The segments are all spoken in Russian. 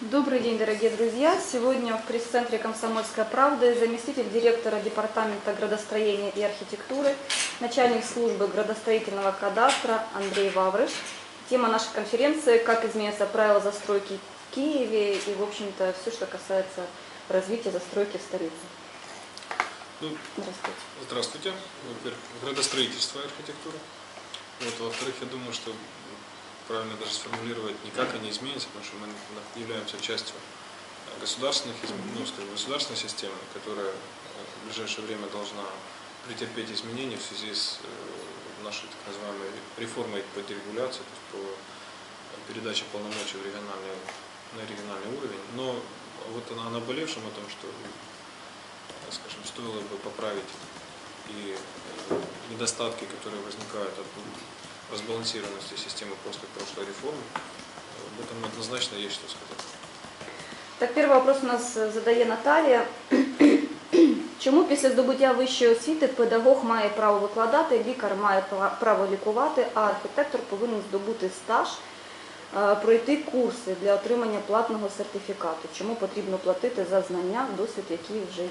Добрый день, дорогие друзья! Сегодня в пресс-центре «Комсомольская правда» заместитель директора Департамента градостроения и архитектуры, начальник службы градостроительного кадастра Андрей Ваврыш. Тема нашей конференции «Как изменятся правила застройки в Киеве» и, в общем-то, все, что касается развития застройки в столице. Ну, Здравствуйте. здравствуйте. Во-первых, градостроительство и архитектура. Вот, во-вторых, я думаю, что правильно даже сформулировать не как они изменятся, потому что мы являемся частью государственных, ну, скажем, государственной системы, которая э, в ближайшее время должна претерпеть изменения в связи с э, нашей так называемой реформой по дерегуляции, то есть по передаче полномочий в региональный, на региональный уровень. Но вот о наболевшем о том, что э, скажем, стоило бы поправить и э, недостатки, которые возникают от разбалансированности системы после прошлой реформы. Об этом однозначно есть что сказать. Так, перший вопрос у нас е, задає Наталія. Чому після здобуття вищої освіти педагог має право викладати, лікар має пра- право лікувати, а архітектор повинен здобути стаж, е, пройти курси для отримання платного сертифікату? Чому потрібно платити за знання, досвід, який вже є?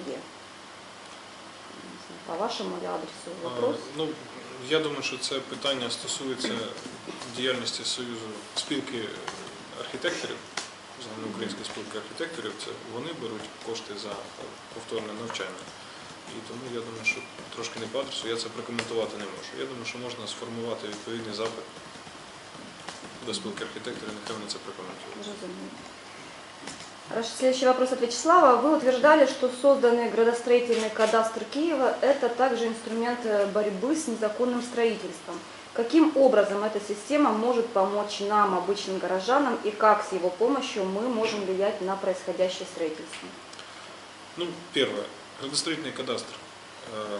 Не знаю, По вашому адресу вопрос. А, Ну, я думаю, що це питання стосується діяльності Союзу спілки архітекторів, загальноукраїнської спілки архітекторів. Це вони беруть кошти за повторне навчання. І тому я думаю, що трошки не по адресу, я це прокоментувати не можу. Я думаю, що можна сформувати відповідний запит до спілки архітекторів, нехай вони це прокоментують. Хорошо, следующий вопрос от Вячеслава. Вы утверждали, что созданный градостроительный кадастр Киева – это также инструмент э, борьбы с незаконным строительством. Каким образом эта система может помочь нам, обычным горожанам, и как с его помощью мы можем влиять на происходящее строительство? Ну, первое. Градостроительный кадастр э,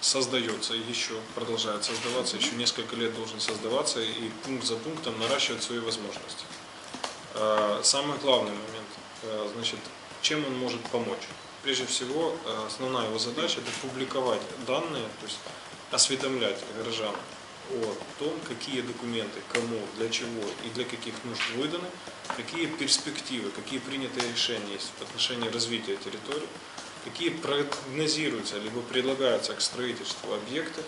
создается еще, продолжает создаваться, еще несколько лет должен создаваться и пункт за пунктом наращивать свои возможности. Э, самый главный момент, значит, чем он может помочь? Прежде всего, э, основная его задача – это публиковать данные, то есть осведомлять горожан о том, какие документы, кому, для чего и для каких нужд выданы, какие перспективы, какие принятые решения есть в отношении развития территории, какие прогнозируются либо предлагаются к строительству объекты,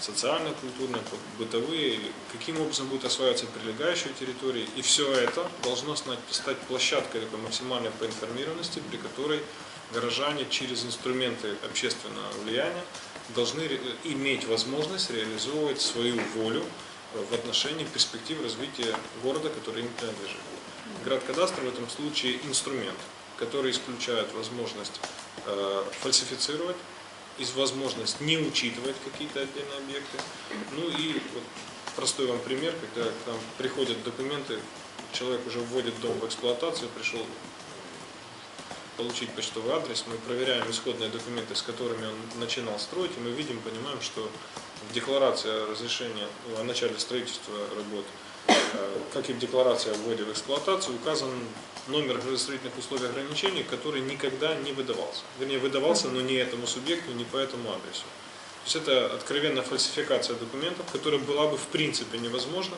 социально, культурные, бытовые, каким образом будут осваиваться прилегающие территории. И все это должно стать, площадкой такой максимальной поинформированности, при которой горожане через инструменты общественного влияния должны иметь возможность реализовывать свою волю э, в отношении перспектив развития города, который им принадлежит. Градкадастр в этом случае инструмент, который исключает возможность э, фальсифицировать, из возможность не учитывать какие-то отдельные объекты. Ну и вот простой вам пример, когда к нам приходят документы, человек уже вводит дом в эксплуатацию, пришел получить почтовый адрес, мы проверяем исходные документы, с которыми он начинал строить, и мы видим, понимаем, что в декларации о разрешении, о начале строительства работ, как и в декларации о вводе в эксплуатацию, указан номер градостроительных условий ограничений, который никогда не выдавался. Вернее, выдавался, но не этому субъекту, не по этому адресу. То есть это откровенная фальсификация документов, которая была бы в принципе невозможна,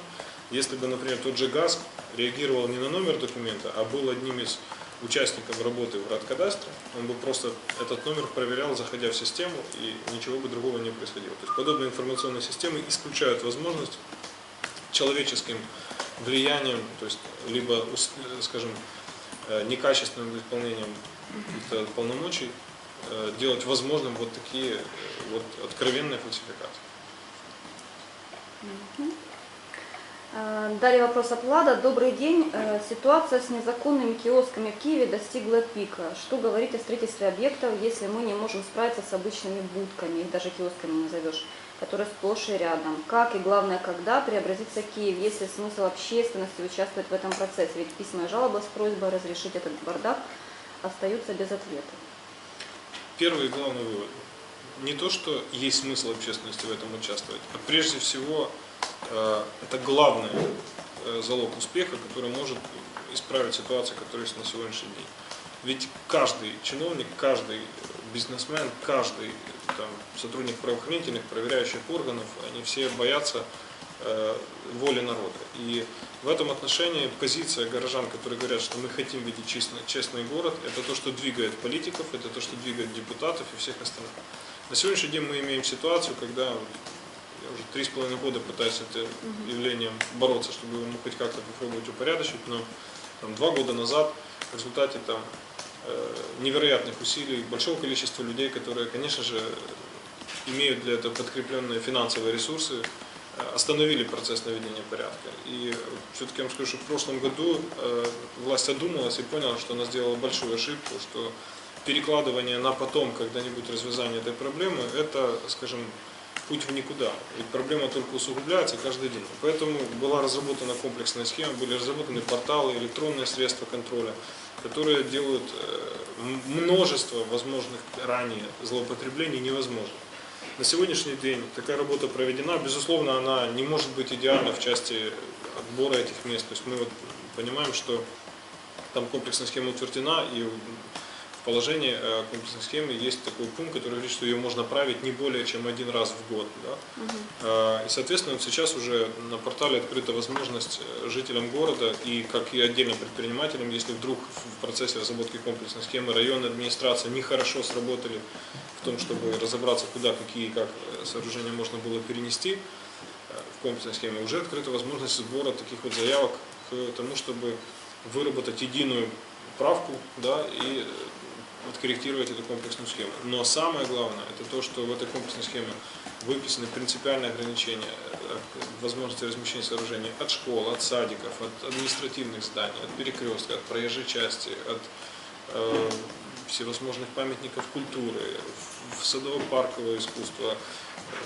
если бы, например, тот же ГАЗ реагировал не на номер документа, а был одним из участников работы в Радкадастре, он бы просто этот номер проверял, заходя в систему, и ничего бы другого не происходило. То есть подобные информационные системы исключают возможность человеческим влиянием, то есть либо, скажем, э, некачественным исполнением полномочий э, делать возможным вот такие э, вот откровенные фальсификации. Далее вопрос от Влада. Добрый день. Ситуация с незаконными киосками в Киеве достигла пика. Что говорить о строительстве объектов, если мы не можем справиться с обычными будками, их даже киосками не назовешь, которые сплошь и рядом? Как и главное, когда преобразится Киев, есть ли смысл общественности участвовать в этом процессе? Ведь письменная жалоба с просьбой разрешить этот бардак остаются без ответа. Первый и главный вывод. Не то, что есть смысл общественности в этом участвовать, а прежде всего э, это главный э, залог успеха, который может исправить ситуацию, которая есть на сегодняшний день. Ведь каждый чиновник, каждый бизнесмен, каждый там, сотрудник правоохранительных, проверяющих органов, они все боятся э, воли народа. И в этом отношении позиция горожан, которые говорят, что мы хотим видеть честный, честный город, это то, что двигает политиков, это то, что двигает депутатов и всех остальных. На сегодняшний день мы имеем ситуацию, когда я уже три с половиной года пытаюсь с этим явлением бороться, чтобы его хоть как-то попробовать упорядочить, но там, два года назад в результате там, невероятных усилий большого количества людей, которые, конечно же, имеют для этого подкрепленные финансовые ресурсы, э, остановили процесс наведения порядка. И все-таки я вам скажу, что в прошлом году э, власть одумалась и поняла, что она сделала большую ошибку, что перекладывание на потом когда-нибудь развязание этой проблемы, это, скажем, путь в никуда. Ведь проблема только усугубляется каждый день. Поэтому была разработана комплексная схема, были разработаны порталы, электронные средства контроля, которые делают э, множество возможных ранее злоупотреблений невозможным. На сегодняшний день такая работа проведена. Безусловно, она не может быть идеальна в части отбора этих мест. То есть мы вот понимаем, что там комплексная схема утверждена, и положении э, комплексной схемы есть такой пункт, который говорит, что ее можно править не более чем один раз в год. Да? Э, И, соответственно, вот сейчас уже на портале открыта возможность э, жителям города и как и отдельным предпринимателям, если вдруг в процессе разработки комплексной схемы районная администрация нехорошо сработали в том, чтобы разобраться, куда, какие и как сооружения можно было перенести в комплексной схеме, уже открыта возможность сбора таких вот заявок к тому, чтобы выработать единую правку да, и откорректировать эту комплексную схему. Но самое главное, это то, что в этой комплексной схеме выписаны принципиальные ограничения э, возможности размещения сооружений от школ, от садиков, от административных зданий, от перекрестка, от проезжей части, от э, всевозможных памятников культуры, в садово-парковое искусство,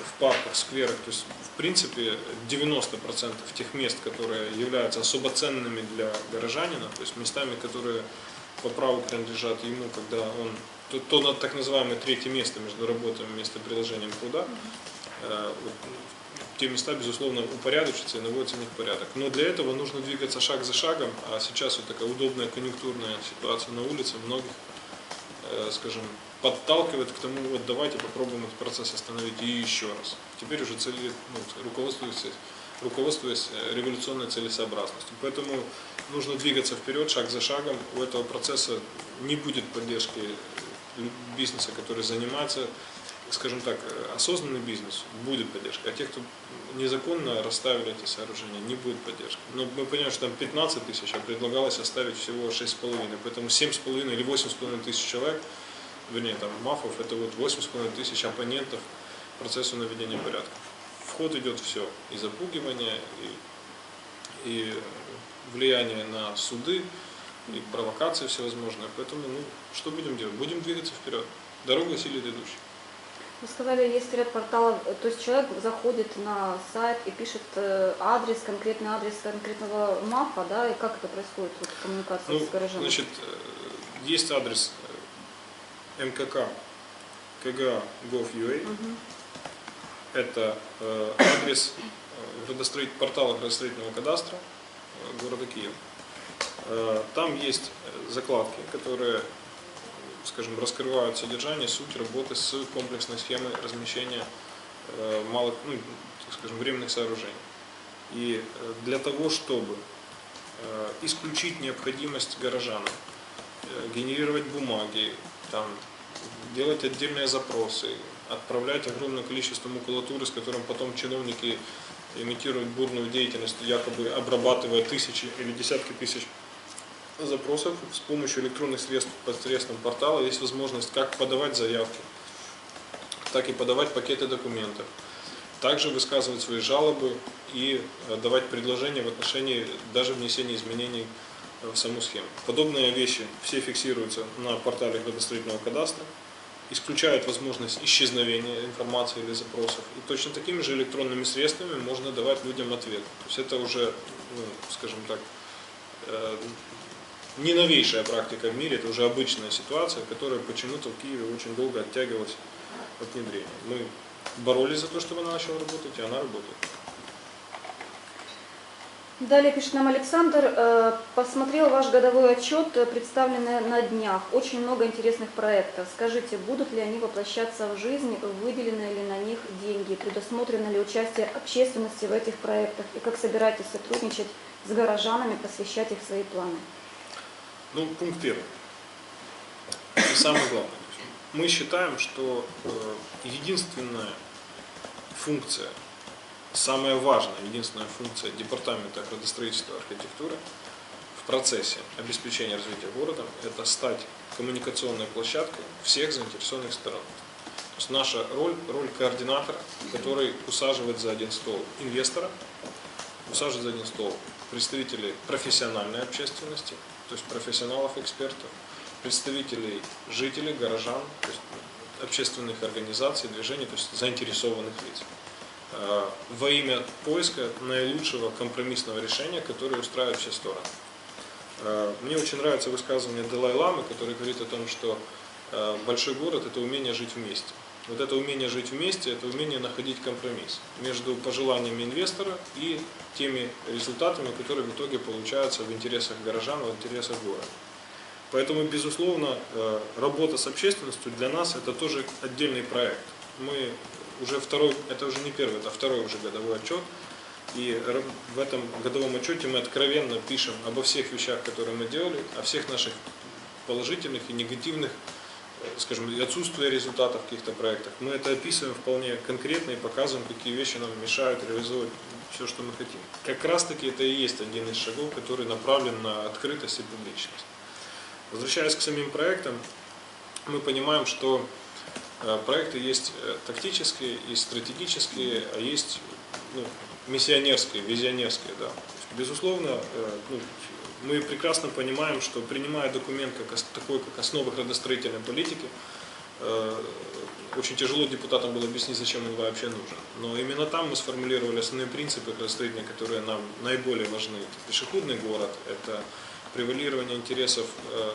в парках, скверах. То есть, в принципе, 90% тех мест, которые являются особо ценными для горожанина, то есть местами, которые по праву принадлежат ему, когда он, то, то на так называемое третье место между работой и местом приложением труда, э, вот, те места, безусловно, упорядочатся и наводится в них порядок. Но для этого нужно двигаться шаг за шагом, а сейчас вот такая удобная конъюнктурная ситуация на улице многих, э, скажем, подталкивает к тому, вот давайте попробуем этот процесс остановить и еще раз. Теперь уже цели, ну, руководствуясь, руководствуясь э, революционной целесообразностью. Поэтому нужно двигаться вперед, шаг за шагом. У этого процесса не будет поддержки э, бизнеса, который занимается, скажем так, э, осознанный бизнес, будет поддержка. А те, кто незаконно расставили эти сооружения, не будет поддержки. Но мы понимаем, что там 15 тысяч, а предлагалось оставить всего 6,5. Поэтому 7,5 или 8,5 тысяч человек, вернее, там, мафов, это вот 8,5 тысяч оппонентов процессу наведения порядка. В ход идет все, и запугивание, и, и влияние на суды, и провокации всевозможные. Поэтому, ну, что будем делать? Будем двигаться вперед. Дорога силит идущих. Вы сказали, есть ряд порталов, то есть человек заходит на сайт и пишет э, адрес, конкретный адрес конкретного МАФа, да, и как это происходит, вот, коммуникация Ну, с горожанами? значит, э, есть адрес э, МКК КГА Gov.ua. Это э, адрес э, градостроит- портала градостроительного кадастра э, города Киева. Э, Там есть э, закладки, которые, скажем, раскрывают содержание, суть работы с комплексной схемой размещения э, малых, ну, скажем, временных сооружений. И э, для того, чтобы э, исключить необходимость горожанам э, генерировать бумаги, там, делать отдельные запросы, отправлять огромное количество макулатуры, с которым потом чиновники имитируют бурную деятельность, якобы обрабатывая тысячи или десятки тысяч запросов с помощью электронных средств посредством портала есть возможность как подавать заявки, так и подавать пакеты документов, также высказывать свои жалобы и э, давать предложения в отношении даже внесения изменений в саму схему. Подобные вещи все фиксируются на портале градостроительного кадастра, исключают возможность исчезновения информации или запросов. И точно такими же электронными средствами можно давать людям ответ. То есть это уже, ну, скажем так, э, не новейшая практика в мире, это уже обычная ситуация, которая почему-то в Киеве очень долго оттягивалась от внедрения. Мы боролись за то, чтобы она начала работать, и она работает. Далее пишет нам Александр, э, посмотрел ваш годовой отчет, э, представленный на днях. Очень много интересных проектов. Скажите, будут ли они воплощаться в жизнь, выделены ли на них деньги, предусмотрено ли участие общественности в этих проектах и как собираетесь сотрудничать с горожанами, посвящать их свои планы? Ну, пункт первый. И самое главное. Мы считаем, что э, единственная функция, самая важная, единственная функция Департамента градостроительства и архитектуры в процессе обеспечения развития города – это стать коммуникационной площадкой всех заинтересованных сторон. То есть наша роль – роль координатора, который усаживает за один стол инвестора, усаживает за один стол представителей профессиональной общественности, то есть профессионалов, экспертов, представителей жителей, горожан, то есть общественных организаций, движений, то есть заинтересованных лиц во имя поиска наилучшего компромиссного решения, которое устраивает все стороны. Э, Мне очень нравится высказывание Далай-Ламы, который говорит о том, что э, большой город – это умение жить вместе. Вот это умение жить вместе, это умение находить компромисс между пожеланиями инвестора и теми результатами, которые в итоге получаются в интересах горожан, в интересах города. Поэтому, безусловно, э, работа с общественностью для нас это тоже отдельный проект. Мы уже второй, это уже не первый, это второй уже годовой отчет. И в этом годовом отчете мы откровенно пишем обо всех вещах, которые мы делали, о всех наших положительных и негативных, э, скажем, отсутствие результатов в каких-то проектах. Мы это описываем вполне конкретно и показываем, какие вещи нам мешают реализовывать все, что мы хотим. Как раз таки это и есть один из шагов, который направлен на открытость и публичность. Возвращаясь к самим проектам, мы понимаем, что проекты есть э, тактические, есть стратегические, а есть ну, миссионерские, визионерские. Да. Безусловно, э, ну, мы прекрасно понимаем, что принимая документ как, такой, как основа градостроительной политики, э, очень тяжело депутатам было объяснить, зачем он вообще нужен. Но именно там мы сформулировали основные принципы градостроительные, которые нам наиболее важны. Это пешеходный город, это превалирование интересов, э, э,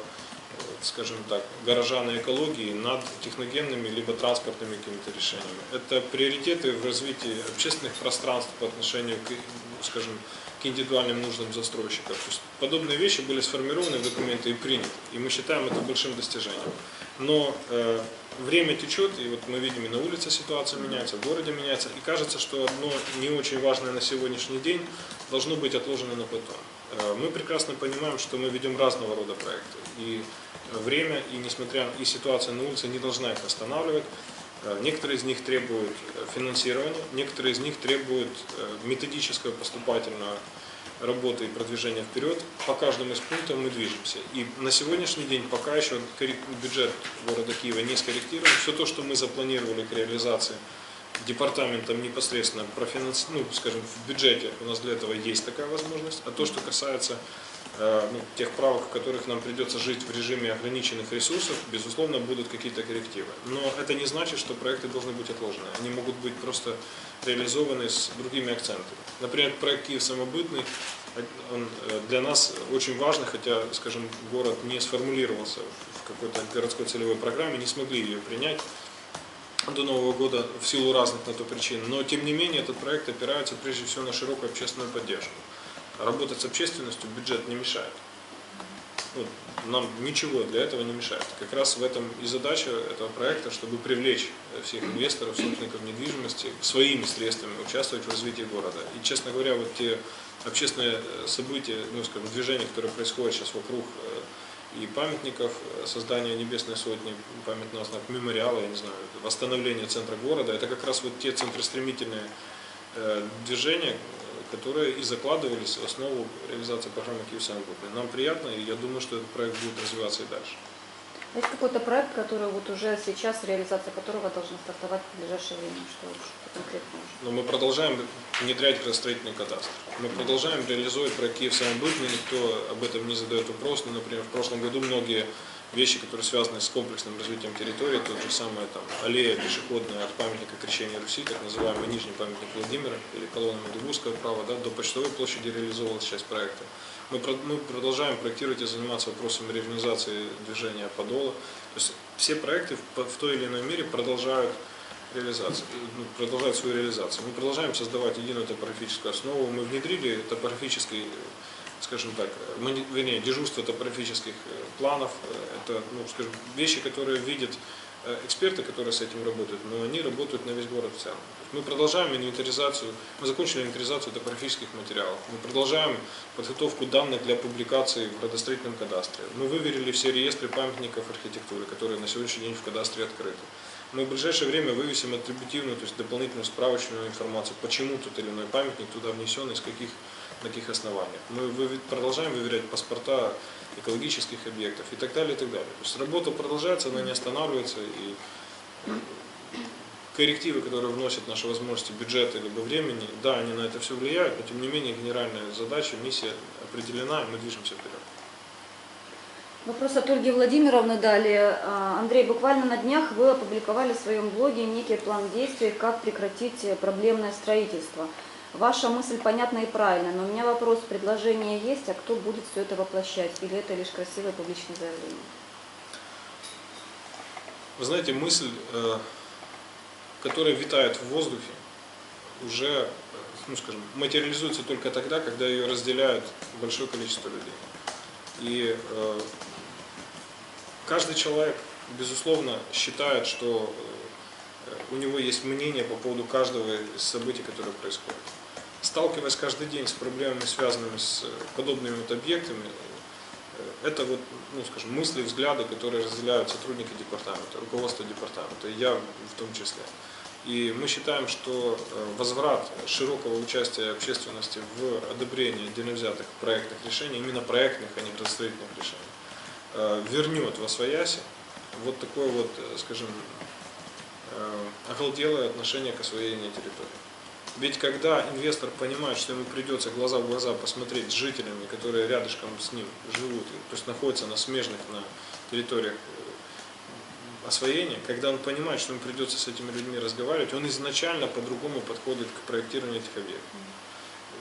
скажем так, горожан и экологии над техногенными либо транспортными какими-то решениями. Это приоритеты в развитии общественных пространств по отношению к, скажем, к индивидуальным нуждам застройщиков. То есть подобные вещи были сформированы в документы и приняты. И мы считаем это большим достижением. Но э, время течет, и вот мы видим, и на улице ситуация меняется, в городе меняется, и кажется, что одно не очень важное на сегодняшний день должно быть отложено на потом. Э, Мы прекрасно понимаем, что мы ведем разного рода проекты, и время, и несмотря и ситуация на улице не должна их останавливать. Э, Некоторые из них требуют э, финансирования, некоторые из них требуют э, методического поступательного работы и продвижения вперед. По каждому из пунктов мы движемся. И на сегодняшний день пока еще бюджет города Киева не скорректирован. Все то, что мы запланировали к реализации департаментом непосредственно профинанс... ну, скажем, в бюджете у нас для этого есть такая возможность. А то, что касается э, ну, тех правок, в которых нам придется жить в режиме ограниченных ресурсов, безусловно, будут какие-то коррективы. Но это не значит, что проекты должны быть отложены. Они могут быть просто реализованы с другими акцентами. Например, проект Киев самобытный, он э, для нас очень важный, хотя, скажем, город не сформулировался в какой-то городской целевой программе, не смогли ее принять до Нового года в силу разных на то причин. Но, тем не менее, этот проект опирается прежде всего на широкую общественную поддержку. Работать с общественностью бюджет не мешает. Ну, нам ничего для этого не мешает. Как раз в этом и задача этого проекта, чтобы привлечь всех инвесторов, собственников недвижимости своими средствами участвовать в развитии города. И, честно говоря, вот те общественные э, события, ну, скажем, движения, которые происходят сейчас вокруг э, и памятников, э, создания Небесной Сотни, памятного знака, мемориала, я не знаю, восстановления центра города, это как раз вот те центростремительные э, движения, которые и закладывались в основу реализации программы Киев самобытный. Нам приятно, и я думаю, что этот проект будет развиваться и дальше. Есть какой-то проект, который вот уже сейчас, реализация которого должна стартовать в ближайшее время? Что, что конкретно уже? Но мы продолжаем внедрять градостроительный кадастр. Мы продолжаем реализовывать проект Киев самобытный, никто об этом не задает вопрос. Но, например, в прошлом году многие вещи, которые связаны с комплексным развитием территории, тот же самый там, аллея пешеходная от памятника крещения Руси, так называемый нижний памятник Владимира, или колонна Медугурского права, да, до почтовой площади реализовывалась часть проекта. Мы, мы продолжаем проектировать и заниматься вопросами ревизации движения Подола. То есть все проекты в, в той или иной мере продолжают реализации, ну, продолжает свою реализацию. Мы продолжаем создавать единую топографическую основу. Мы внедрили топографический, скажем так, мони- вернее, дежурство топографических э, планов. Э, Это, ну, скажем, вещи, которые видят э, эксперты, которые с этим работают, но они работают на весь город в целом. Мы продолжаем инвентаризацию, мы закончили инвентаризацию топографических материалов, мы продолжаем подготовку данных для публикации в градостроительном кадастре. Мы выверили все реестры памятников архитектуры, которые на сегодняшний день в кадастре открыты. Мы в ближайшее время вывесим атрибутивную, то есть дополнительную справочную информацию, почему тот или иной памятник туда внесен, из каких, на каких основаниях. Мы продолжаем выверять паспорта экологических объектов и так далее, и так далее. То есть работа продолжается, она не останавливается, и коррективы, которые вносят наши возможности бюджета либо времени, да, они на это все влияют, но тем не менее генеральная задача, миссия определена, и мы движемся вперед. Вопрос от Ольги Владимировны далее. А, Андрей, буквально на днях вы опубликовали в своем блоге некий план действий, как прекратить э, проблемное строительство. Ваша мысль понятна и правильна, но у меня вопрос, предложение есть, а кто будет все это воплощать? Или это лишь красивое публичное заявление? Вы знаете, мысль, которая витает в воздухе, уже, ну скажем, материализуется только тогда, когда ее разделяют большое количество людей. И э, каждый человек, безусловно, считает, что э, у него есть мнение по поводу каждого из событий, которые происходят. Сталкиваясь каждый день с проблемами, связанными с э, подобными вот объектами, это вот, ну, скажем, мысли, взгляды, которые разделяют сотрудники департамента, руководство департамента, и я в том числе. И мы считаем, что э, возврат широкого участия общественности в одобрении отдельно проектных решений, именно проектных, а не градостроительных решений, э, вернет во свояси вот такое вот, э, скажем, оголделое отношение к освоению территории. Ведь когда инвестор понимает, что ему придется глаза в глаза посмотреть с жителями, которые рядышком с ним живут, то есть находятся на смежных на территориях э, освоения, когда он понимает, что ему придется с этими людьми разговаривать, он изначально по-другому подходит к проектированию этих объектов.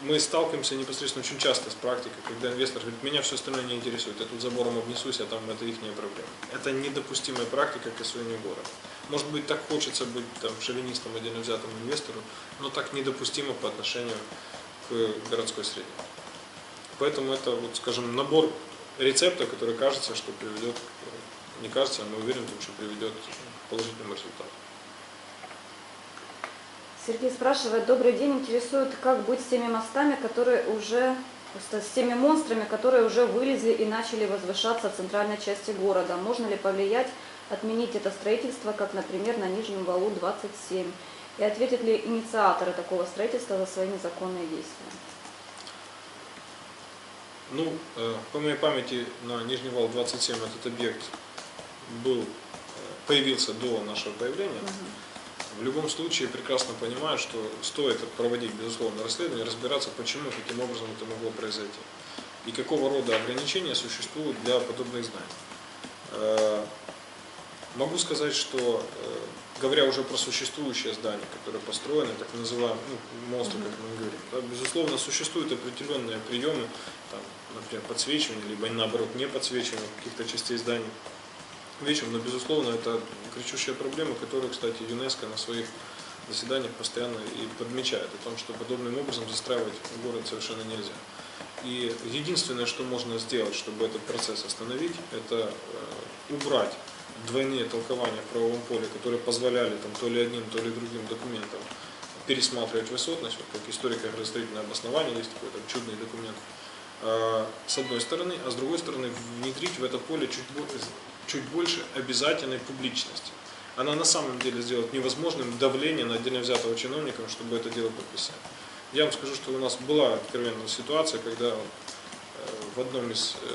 Мы сталкиваемся непосредственно очень часто с практикой, когда инвестор говорит, меня все остальное не интересует, я тут забором обнесусь, а там это их проблема. Это недопустимая практика к освоению города. Может быть, так хочется быть там, шовинистом, отдельно взятому инвестору, но так недопустимо по отношению к городской среде. Поэтому это, вот, скажем, набор рецептов, который кажется, что приведет, не кажется, а мы уверены, что приведет к положительному результату. Сергей спрашивает, добрый день, интересует, как быть с теми мостами, которые уже, с теми монстрами, которые уже вылезли и начали возвышаться в центральной части города. Можно ли повлиять, отменить это строительство, как, например, на Нижнем валу 27? И ответят ли инициаторы такого строительства за свои незаконные действия? Ну, э, по моей памяти, на Нижний вал 27 этот объект был, э, появился до нашего появления. В любом случае, прекрасно понимаю, что стоит проводить, безусловно, расследование, разбираться, почему, каким образом это могло произойти. И какого рода ограничения существуют для подобных зданий. Могу сказать, что, э, говоря уже про существующее здание, которое построено, так называемые ну, монстры, как мы говорим, да, безусловно, существуют определенные приемы, там, например, подсвечивания, либо наоборот не подсвечивания каких-то частей зданий вечером, но, безусловно, это кричущая проблема, которую, кстати, ЮНЕСКО на своих заседаниях постоянно и подмечает, о том, что подобным образом застраивать город совершенно нельзя. И единственное, что можно сделать, чтобы этот процесс остановить, это э, убрать двойные толкования в правовом поле, которые позволяли там, то ли одним, то ли другим документам пересматривать высотность, вот как историко-градостроительное обоснование, есть такой там, чудный документ, э, с одной стороны, а с другой стороны внедрить в это поле чуть, чуть больше обязательной публичности. Она на самом деле сделает невозможным давление на отдельно взятого чиновника, чтобы это дело подписать. Я вам скажу, что у нас была откровенная ситуация, когда э, в одном из э,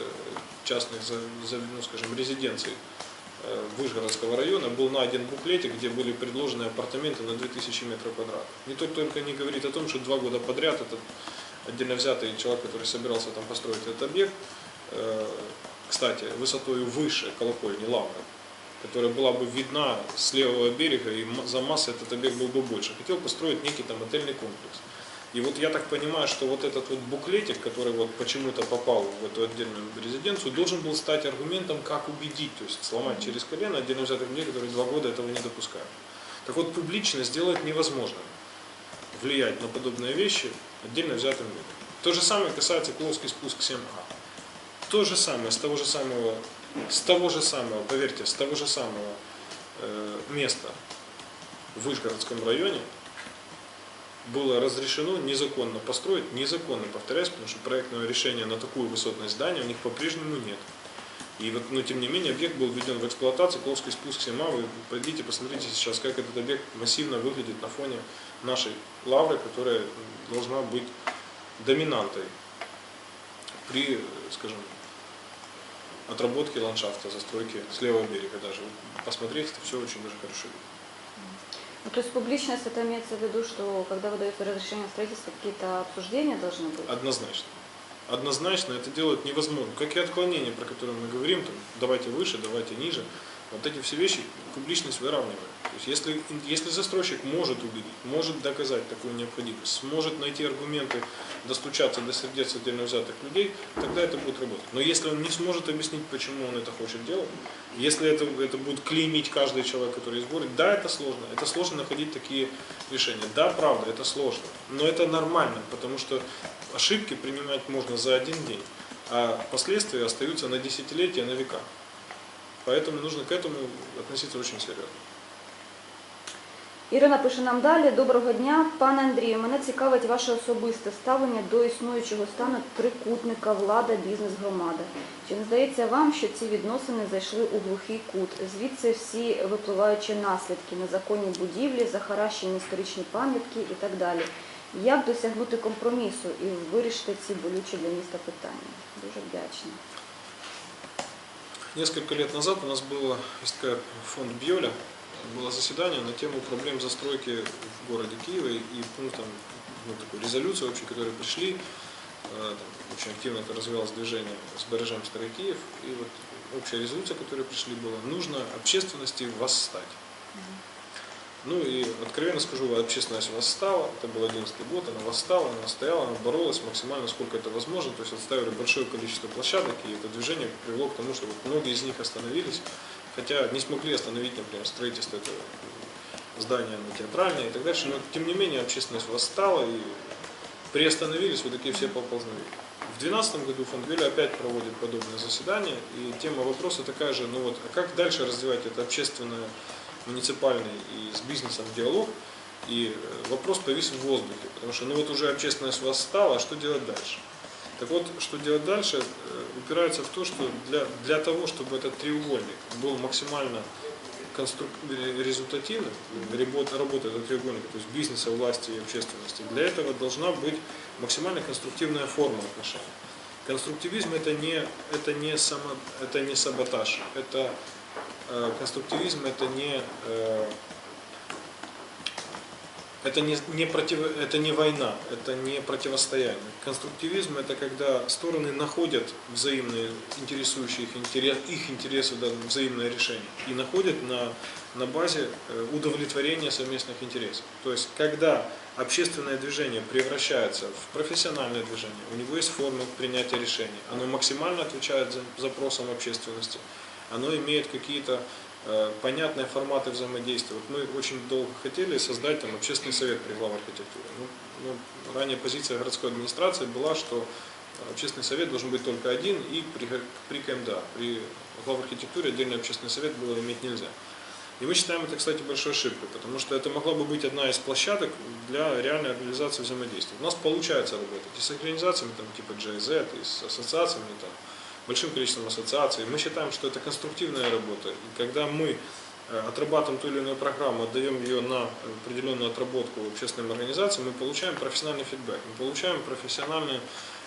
частных, ну, скажем, резиденций э, Вышгородского района был найден буклетик, где были предложены апартаменты на 2000 метров квадратных. Никто только не говорит о том, что два года подряд этот отдельно взятый человек, который собирался там построить этот объект, э, кстати, высотой выше колокольни Лавры, которая была бы видна с левого берега, и за массой этот объект был бы больше. Хотел построить некий там отельный комплекс. И вот я так понимаю, что вот этот вот буклетик, который вот почему-то попал в эту отдельную резиденцию, должен был стать аргументом, как убедить, то есть сломать через колено отдельно взятых людей, которые два года этого не допускают. Так вот, публично сделать невозможно влиять на подобные вещи отдельно взятым людям. То же самое касается Кловский спуск 7А. То же самое, с того же самого, с того же самого, поверьте, с того же самого э, места в Вышгородском районе было разрешено незаконно построить, незаконно, повторяюсь, потому что проектного решения на такую высотность здания у них по-прежнему нет. И вот, но тем не менее объект был введен в эксплуатацию, Кловский спуск 7А, вы пойдите, посмотрите сейчас, как этот объект массивно выглядит на фоне нашей лавры, которая должна быть доминантой при, скажем, отработке ландшафта, застройки с левого берега даже. Посмотреть, это все очень даже хорошо видно. Ну, то есть публичность это имеется в виду, что когда выдается разрешение на какие-то обсуждения должны быть? Однозначно. Однозначно это делать невозможно. Как и отклонения, про которые мы говорим, там, давайте выше, давайте ниже. Вот эти все вещи публичность выравнивает. То есть если, если застройщик может убедить, может доказать такую необходимость, сможет найти аргументы, достучаться до сердец отдельно взятых людей, тогда это будет работать. Но если он не сможет объяснить, почему он это хочет делать, если это, это будет клеймить каждый человек, который изборит, да, это сложно. Это сложно находить такие решения. Да, правда, это сложно. Но это нормально, потому что ошибки принимать можно за один день, а последствия остаются на десятилетия, на века. Поэтому нужно к этому относиться очень серйозно. Ірина пише нам далі. Доброго дня, пане Андрію. Мене цікавить ваше особисте ставлення до існуючого стану трикутника влада, бізнес, громада. Чи не здається вам, що ці відносини зайшли у глухий кут? Звідси всі випливаючі наслідки, незаконні будівлі, захаращені історичні пам'ятки і так далі. Як досягнути компромісу і вирішити ці болючі для міста питання? Дуже вдячна. Несколько лет назад у нас было, есть такая фонд Бьоля, было заседание на тему проблем застройки в городе Киеве и пунктом ну, такой резолюции вообще, которые пришли, э, там, очень активно это развивалось движение с Бережем Старый Киев, и вот общая резолюция, которая пришли, была, нужно общественности восстать. Ну и откровенно скажу, общественность восстала, это был 11 год, она восстала, она стояла, она боролась максимально, сколько это возможно, то есть отставили большое количество площадок, и это движение привело к тому, что вот многие из них остановились, хотя не смогли остановить, например, строительство этого здания на театральное и так дальше, но тем не менее общественность восстала и приостановились, вот такие все поползновения. В 2012 году фонд Вилли опять проводит подобное заседание, и тема вопроса такая же, ну вот, а как дальше развивать это общественное муниципальный и с бизнесом диалог, и э, вопрос повис в воздухе, потому что ну вот уже общественность восстала, а что делать дальше? Так вот, что делать дальше, э, упирается в то, что для, для того, чтобы этот треугольник был максимально конструк... э, результативным, работа, работа этого треугольника, то есть бизнеса, власти и общественности, для этого должна быть максимально конструктивная форма отношений. Конструктивизм это не, это не, само, это не саботаж, это конструктивизм это не э, это не, не против, это не война, это не противостояние. Конструктивизм это когда стороны находят взаимные интересующие их, интерес, их интересы, да, взаимное решение и находят на, на базе э, удовлетворения совместных интересов. То есть когда общественное движение превращается в профессиональное движение, у него есть форма принятия решений, оно максимально отвечает за запросам общественности, оно имеет какие-то э, понятные форматы взаимодействия. Вот мы очень долго хотели создать там общественный совет при глав архитектуры. Ну, ну, ранее позиция городской администрации была, что общественный совет должен быть только один, и при, при КМДА, при глав архитектуре отдельный общественный совет было иметь нельзя. И мы считаем это, кстати, большой ошибкой, потому что это могла бы быть одна из площадок для реальной организации взаимодействия. У нас получается работать и с организациями там, типа GIZ, и с ассоциациями, там, большим количеством ассоциаций. Мы считаем, что это конструктивная работа. И когда мы э, отрабатываем ту или иную программу, отдаем ее на определенную отработку общественным организациям, мы получаем профессиональный фидбэк, мы получаем профессиональные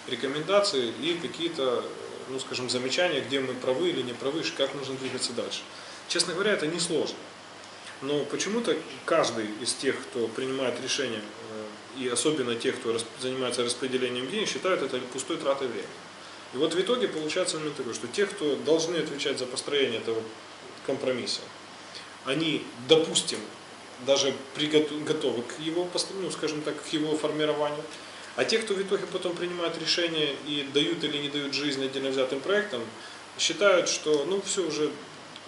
рекомендации и какие-то, ну скажем, замечания, где мы правы или не правы, как нужно двигаться дальше. Честно говоря, это не сложно. Но почему-то каждый из тех, кто принимает решения, э, и особенно тех, кто занимается распределением денег, считают это пустой тратой времени. И вот в итоге получается момент такой, что те, кто должны отвечать за построение этого компромисса, они, допустим, даже готовы к его, ну, скажем так, к его формированию, а те, кто в итоге потом принимают решения и дают или не дают жизнь отдельно взятым проектам, считают, что ну все уже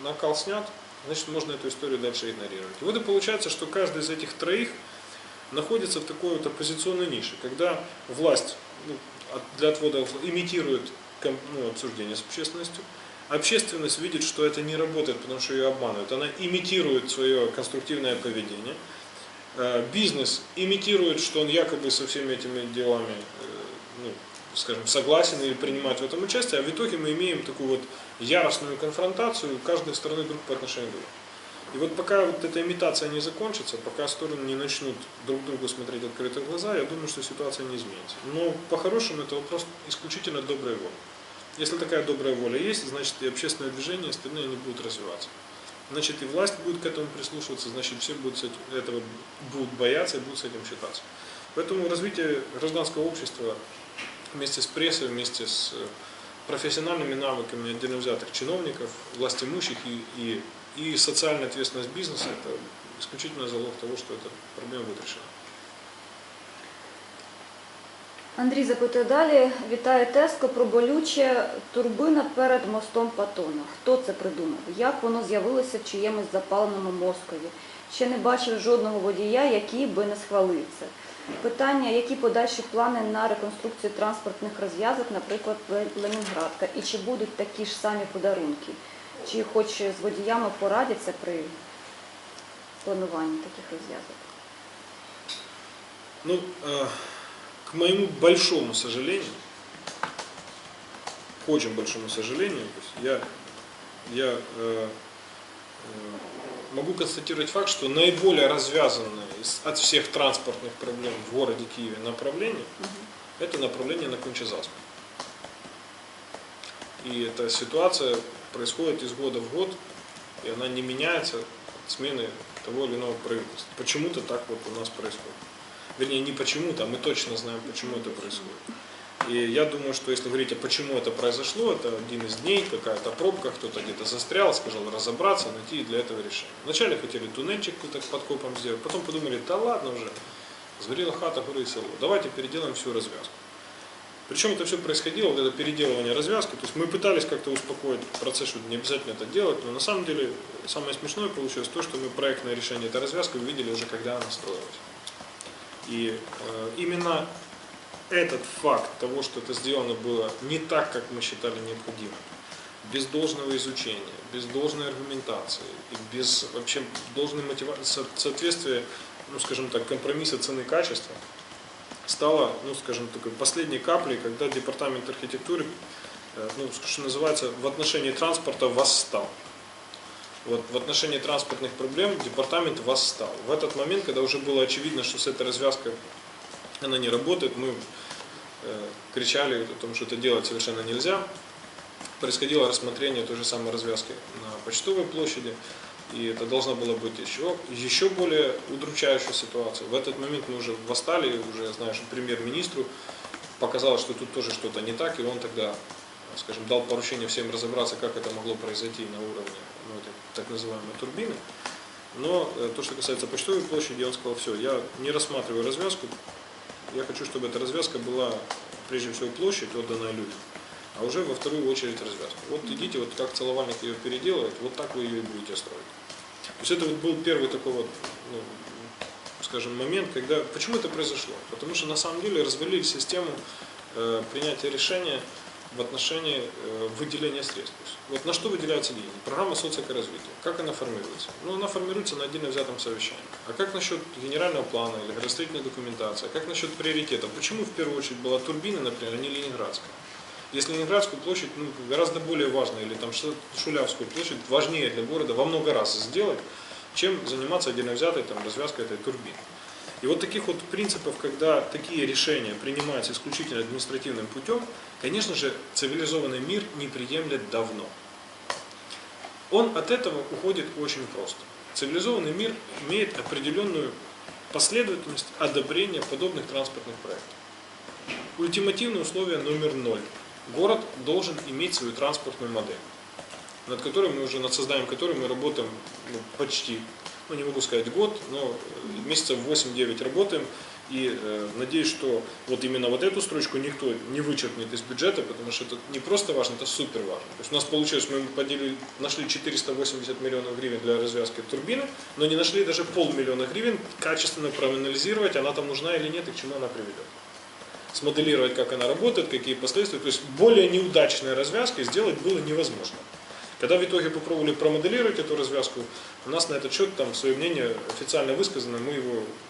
накал снят, значит можно эту историю дальше игнорировать. И вот и получается, что каждый из этих троих находится в такой вот оппозиционной нише, когда власть ну, для отвода имитирует ну, обсуждение с общественностью, общественность видит, что это не работает, потому что ее обманывают, она имитирует свое конструктивное поведение, Э, бизнес имитирует, что он якобы со всеми этими делами, э, ну, скажем, согласен или принимает в этом участие, а в итоге мы имеем такую вот яростную конфронтацию. Каждой стороны друг по отношению к другу. И вот пока вот эта имитация не закончится, пока стороны не начнут друг другу смотреть открыто в глаза, я думаю, что ситуация не изменится. Но по-хорошему это вопрос исключительно доброй воли. Если такая добрая воля есть, значит и общественное движение, и остальные они будут развиваться. Значит и власть будет к этому прислушиваться, значит все будут этим, этого будут бояться и будут с этим считаться. Поэтому развитие гражданского общества вместе с прессой, вместе с профессиональными навыками отдельно взятых чиновников, властимущих и, и, и социальная ответственность бизнеса – это исключительно залог того, что эта проблема будет решена. Андрій запитує далі. Вітає Теско про болюче турбина перед мостом Патона. Хто це придумав? Як воно з'явилося в чиємусь запаленому мозкові? Ще не бачив жодного водія, який би не схвалив це. Питання, які подальші плани на реконструкцію транспортних розв'язок, наприклад, Ленінградка, і чи будуть такі ж самі подарунки? Чи хоч з водіями порадяться при плануванні таких розв'язок? Ну, э, к моему большому сожалению, к очень большому сожалению, то есть я, я э, э, могу констатировать факт, что наиболее развязанное из- от всех транспортных проблем в городе Киеве направление – это направление на Кончезаспу. И эта ситуация происходит из года в год, и она не меняется от смены того или иного правительства. Почему-то так вот у нас происходит. Вернее, не почему-то, а мы точно знаем, почему это происходит. И я думаю, что если говорить, а почему это произошло, это один из дней, какая-то пробка, кто-то где-то застрял, сказал разобраться, найти для этого решение. Вначале хотели туннельчик какой-то подкопом сделать, потом подумали, да ладно уже, сгорела хата, горы и село, давайте переделаем всю развязку. Причем это все происходило, вот это переделывание развязки, то есть мы пытались как-то успокоить процесс, что не обязательно это делать, но на самом деле самое смешное получилось то, что мы проектное решение этой развязки увидели уже, когда она строилась. И э, именно этот факт того, что это сделано было не так, как мы считали необходимым, без должного изучения, без должной аргументации, и без вообще должной мотивации, соответствия, ну скажем так, компромисса цены и качества, стало, ну скажем, такой последней каплей, когда департамент архитектуры, э, ну, что называется, в отношении транспорта восстал. Вот в отношении транспортных проблем департамент восстал. В этот момент, когда уже было очевидно, что с этой развязкой она не работает, мы э, кричали о том, что это делать совершенно нельзя. Происходило рассмотрение той же самой развязки на Почтовой площади, и это должна была быть еще, еще более удручающая ситуация. В этот момент мы уже восстали, уже что премьер-министру показалось, что тут тоже что-то не так, и он тогда, скажем, дал поручение всем разобраться, как это могло произойти на уровне ну, этой так называемой турбины. Но э, то, что касается Почтовой площади, он сказал, все, я не рассматриваю развязку, я хочу, чтобы эта развязка была, прежде всего, площадь, отданная людям, а уже во вторую очередь развязку. Вот идите, вот как целовальник ее переделает, вот так вы ее и будете строить. То есть это вот был первый такой вот, ну, скажем, момент, когда... Почему это произошло? Потому что на самом деле развалили систему э, принятия решения в отношении э, выделения средств. Вот на что выделяются деньги? Программа социокоразвития. Как она формируется? Ну, она формируется на отдельно взятом совещании. А как насчет генерального плана или градостроительной документации? А как насчет приоритетов? Почему в первую очередь была турбина, например, а не Ленинградская? Если Ленинградскую площадь ну, гораздо более важно, или там Шу- Шулявскую площадь важнее для города во много раз сделать, чем заниматься отдельно взятой там, развязкой этой турбины. И вот таких вот принципов, когда такие решения принимаются исключительно административным путем, конечно же, цивилизованный мир не приемлет давно. Он от этого уходит очень просто. Цивилизованный мир имеет определенную последовательность одобрения подобных транспортных проектов. Ультимативное условие номер ноль. Город должен иметь свою транспортную модель, над которой мы уже, над созданием которой мы работаем ну, почти, ну не могу сказать год, но месяцев 8-9 работаем. И э, надеюсь, что вот именно вот эту строчку никто не вычеркнет из бюджета, потому что это не просто важно, это супер важно. То есть у нас получилось, мы поделили, нашли 480 миллионов гривен для развязки турбины, но не нашли даже полмиллиона гривен качественно проанализировать, она там нужна или нет и к чему она приведет. Смоделировать, как она работает, какие последствия. То есть более неудачной развязкой сделать было невозможно. Когда в итоге попробовали промоделировать эту развязку, у нас на этот счет там свое мнение официально высказано, мы его